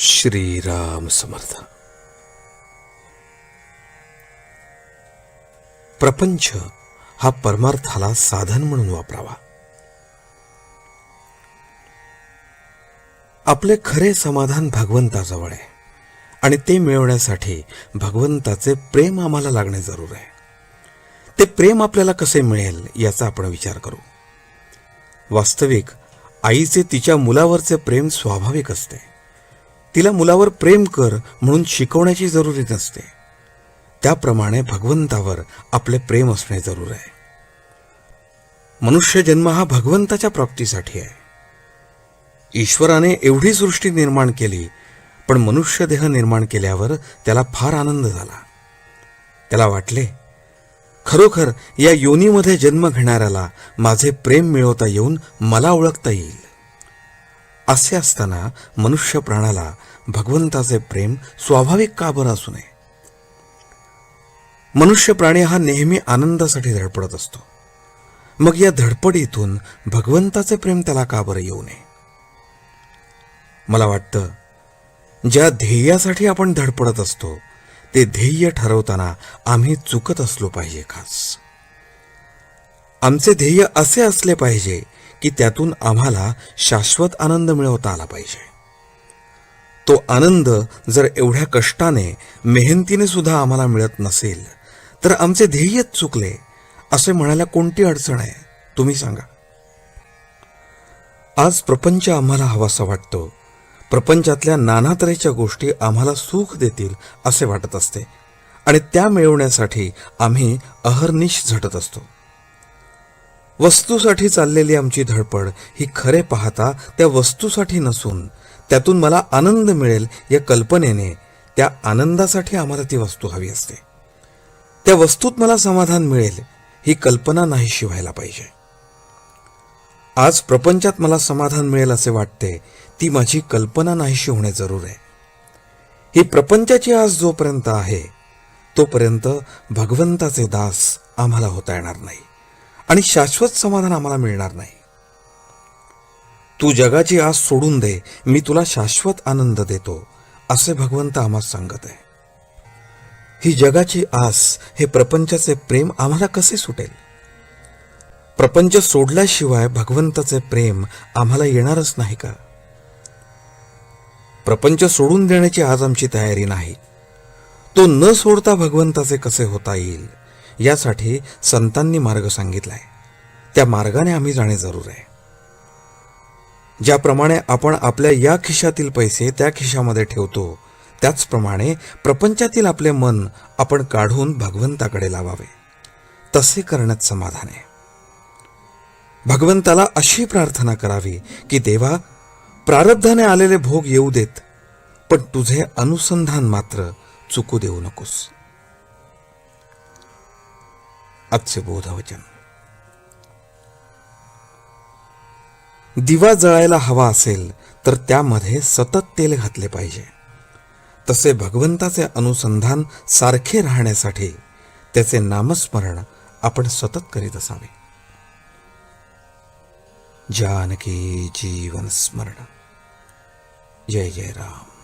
श्रीराम समर्थ. प्रपंच हा परमार्थाला साधन म्हणून वापरावा. आपले खरे समाधान भगवंताजवळ आहे आणि ते मिळवण्यासाठी भगवंताचे प्रेम आम्हाला लागणे जरूर आहे. ते प्रेम आपल्याला कसे मिळेल याचा आपण विचार करू. वास्तविक आईचे तिच्या मुलावरचे प्रेम स्वाभाविक असते. तिला मुलावर प्रेम कर म्हणून शिकवण्याची जरुरी नसते. त्याप्रमाणे भगवंतावर आपले प्रेम असणे जरूर आहे. मनुष्य जन्म हा भगवंताच्या प्राप्तीसाठी आहे. ईश्वराने एवढी सृष्टी निर्माण केली पण मनुष्य देह निर्माण केल्यावर त्याला फार आनंद झाला. त्याला वाटले खरोखर या योनीमध्ये जन्म घेणाऱ्याला माझे प्रेम मिळवता येऊन मला ओळखता येईल. असे असताना मनुष्य प्राणाला भगवंताचे प्रेम स्वाभाविक का बरं असू नये? मनुष्य प्राणी हा नेहमी आनंदासाठी धडपडत असतो. मग या धडपडीतून भगवंताचे प्रेम त्याला का बरं येऊ नये? मला वाटतं ज्या ध्येयासाठी आपण धडपडत असतो ते ध्येय ठरवताना आम्ही चुकत असलो पाहिजे खास. आमचे ध्येय असे असले पाहिजे की त्यातून आम्हाला शाश्वत आनंद मिळवता आला पाहिजे. तो आनंद जर एवढ्या कष्टाने मेहनतीने सुद्धा आम्हाला मिळत नसेल तर आमचे ध्येयच चुकले असे म्हणायला कोणती अडचण आहे तुम्ही सांगा. आज प्रपंच आम्हाला हवासा वाटतो. प्रपंचातल्या नाना तऱ्हेच्या गोष्टी आम्हाला सुख देतील असे वाटत असते. आणि त्या मिळवण्यासाठी आम्ही अहर्निश झटत असतो. वस्तूसाठी चाललेली आमची धडपड ही खरे पाहता त्या वस्तूसाठी नसून त्यातून मला आनंद मिळेल या कल्पनेने त्या आनंदासाठी आम्हाला ती वस्तू हवी असते. त्या वस्तूत मला समाधान मिळेल ही कल्पना नाहीशी व्हायला पाहिजे. आज प्रपंचात मला समाधान मिळेल असे वाटते ती माझी कल्पना नाहीशी होणे जरूर आहे. ही प्रपंचाची आज जोपर्यंत आहे तोपर्यंत भगवंताचे दास आम्हाला होता येणार नाही. आणि शाश्वत समाधान आम्हाला मिळणार नाही. तू जगाची आस सोडून दे मी तुला शाश्वत आनंद देतो असे भगवंत आम्हाला सांगत आहे. ही जगाची आस हे प्रपंचाचे प्रेम आम्हाला कसे सुटेल? प्रपंच सोडल्याशिवाय भगवंताचे प्रेम आम्हाला येणारच नाही का? प्रपंच सोडून देण्याची आज आमची तयारी नाही. तो न सोडता भगवंताचे कसे होता येईल? यासाठी संतांनी मार्ग सांगितलाय. त्या मार्गाने आम्ही जाणे जरूर आहे. ज्याप्रमाणे आपण आपल्या या खिशातील पैसे त्या खिशामध्ये ठेवतो त्याचप्रमाणे प्रपंचातील आपले मन आपण काढून भगवंताकडे लावावे. तसे करण्यात समाधान आहे. भगवंताला अशी प्रार्थना करावी की देवा प्रारब्धाने आलेले भोग येऊ देत पण तुझे अनुसंधान मात्र चुकू देऊ नकोस. आजचे बोधवचन दिवा जळायला हवा असेल तर त्यामध्ये सतत तेल घातले पाहिजे. तसे भगवंताचे अनुसंधान सारखे राहण्यासाठी त्याचे नामस्मरण आपण सतत करीत असावे. जानकी जीवन स्मरण. जय जय राम.